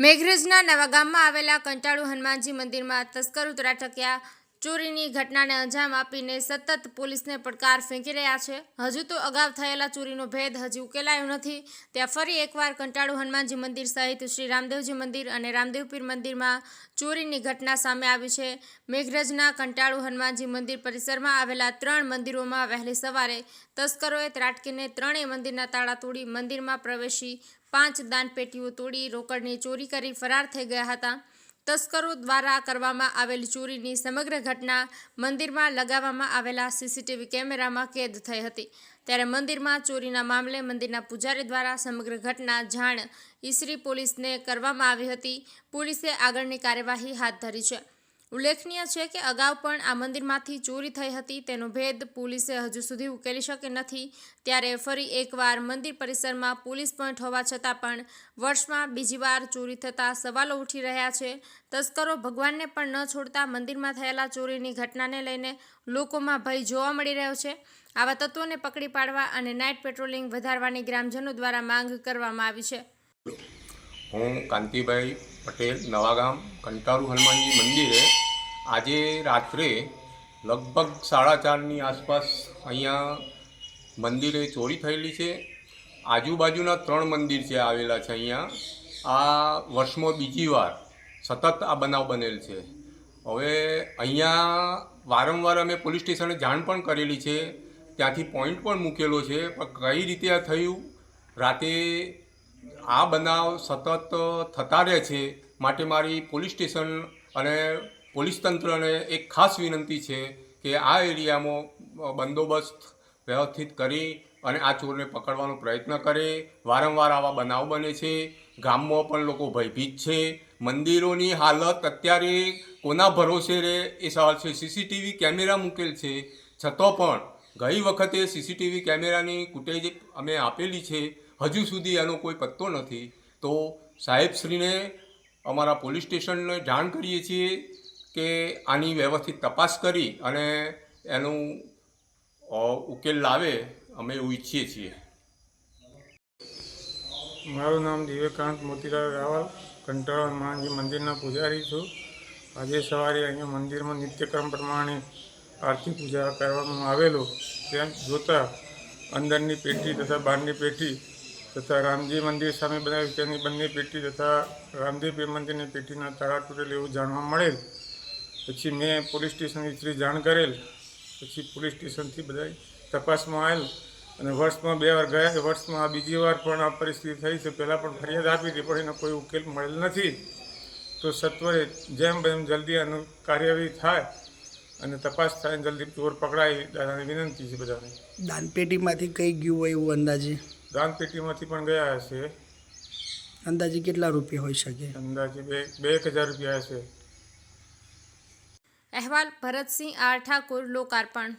મેઘરજના નવા ગામમાં આવેલા કંટાળુ હનુમાનજી મંદિરમાં તસ્કરો ત્રાટક્યા ચોરીની ઘટનાને અંજામ આપીને સતત પોલીસને પડકાર ફેંકી રહ્યા છે. હજુ તો અગાઉ થયેલા ચોરીનો ભેદ હજી ઉકેલાયો નથી. ત્યાં ફરી એકવાર કંટાળુ હનુમાનજી મંદિર સહિત શ્રી રામદેવજી મંદિર અને રામદેવપીર મંદિરમાં ચોરીની ઘટના સામે આવી છે. મેઘરજના કંટાળુ હનુમાનજી મંદિર પરિસરમાં આવેલા ત્રણ મંદિરોમાં વહેલી સવારે તસ્કરોએ ત્રાટકીને ત્રણેય મંદિરના તાળા તોડી મંદિરમાં પ્રવેશી પાંચ દાનપેટીઓ તોડી રોકડની ચોરી કરી ફરાર થઈ ગયા હતા. તસ્કરો દ્વારા કરવામાં આવેલી ચોરીની સમગ્ર ઘટના મંદિરમાં લગાવવામાં આવેલા સીસીટીવી કેમેરામાં કેદ થઈ હતી. ત્યારે મંદિરમાં ચોરીના મામલે મંદિરના પૂજારી દ્વારા સમગ્ર ઘટના જાણ ઈસરી પોલીસને કરવામાં આવી હતી. પોલીસે આગળની કાર્યવાહી હાથ ધરી છે. ઉલ્લેખનીય છે કે અગાઉ પણ આ મંદિરમાંથી ચોરી થઈ હતી. તેનો ભેદ પોલીસે હજુ સુધી ઉકેલી શકે નથી. ત્યારે ફરી એકવાર મંદિર પરિસરમાં પોલીસ પોઈન્ટ હોવા છતાં પણ વર્ષમાં બીજી વાર ચોરી થતા સવાલો ઉઠી રહ્યા છે. તસ્કરો ભગવાનને પણ ન છોડતા મંદિરમાં થયેલા ચોરીની ઘટનાને લઈને લોકોમાં ભય જોવા મળી રહ્યો છે. આવા તત્વોને પકડી પાડવા અને નાઇટ પેટ્રોલિંગ વધારવાની ગ્રામજનો દ્વારા માંગ કરવામાં આવી છે. હું કાંતિભાઈ પટેલ, નવાગામ કંટારુ હનુમાનજી મંદિરે આજે રાત્રે લગભગ સાડા ચારની આસપાસ અહીંયા મંદિરે ચોરી થયેલી છે. આજુબાજુના ત્રણ મંદિર છે આવેલા છે અહીંયા. આ વર્ષમાં બીજી વાર સતત આ બનાવ બનેલ છે. હવે અહીંયા વારંવાર અમે પોલીસ સ્ટેશને જાણ પણ કરેલી છે. ત્યાંથી પોઈન્ટ પણ મૂકેલો છે. પણ કઈ રીતે આ થયું? રાતે આ બનાવ સતત થતા રહે છે. માટે મારી પોલીસ સ્ટેશન અને પોલીસ તંત્રને એક ખાસ વિનંતી છે કે આ એરિયામાં બંદોબસ્ત વ્યવસ્થિત કરી અને આ ચોરને પકડવાનો પ્રયત્ન કરે. વારંવાર આવા બનાવ બને છે. ગામમાં પણ લોકો ભયભીત છે. મંદિરોની હાલત અત્યારે કોના ભરોસે રહે એ સવાલ છે. સીસીટીવી કેમેરા મૂકેલ છે. છતાં પણ ગઈ વખતે સીસીટીવી કેમેરાની ફૂટેજ અમે આપેલી છે. હજુ સુધી એનો કોઈ પત્તો નથી. તો સાહેબશ્રીને અમારા પોલીસ સ્ટેશનને જાણ કરીએ છીએ કે આની વ્યવસ્થિત તપાસ કરી અને એનું ઉકેલ લાવે અમે એવું ઈચ્છીએ છીએ. મારું નામ દિવ્યકાંત મોતીલાલ રાવલ, કંટાળા હનુમાનજી મંદિરના પૂજારી છું. આજે સવારે અહીંયા મંદિરમાં નિત્યક્રમ પ્રમાણે આરતી પૂજા કરવામાં આવેલો. ત્યાં જોતાં અંદરની પેટી તથા બહારની પેટી તથા રામજી મંદિર સામે બનાવ્યું તેની બંને પેટી તથા રામદેવ મંદિરની પેટીના તારા તૂટેલ એવું જાણવા મળેલ. પછી મેં પોલીસ સ્ટેશનની સ્ત્રી જાણ કરેલ. પછી પોલીસ સ્ટેશનથી બધા તપાસમાં આવેલ અને વર્ષમાં બે વાર ગયા. વર્ષમાં આ બીજી વાર પણ આ પરિસ્થિતિ થઈ છે. પહેલાં પણ ફરિયાદ આપી હતી, પણ એનો કોઈ ઉકેલ મળેલ નથી. તો સત્વરે જેમ બને જલ્દી આનું કાર્યવાહી થાય અને તપાસ થાય જલ્દી ચોર પકડાય દાદાની વિનંતી છે બધાને. દાનપેટીમાંથી કઈ ગયું હોય એવું અંદાજે? દાન પેટીમાંથી પણ ગયા હશે. અંદાજે કેટલા રૂપિયા હોઈ શકે? અંદાજે બે બે એક હજાર રૂપિયા હશે. અહેવાલ ભરતસિંહ આર ઠાકુર લોકાર્પણ.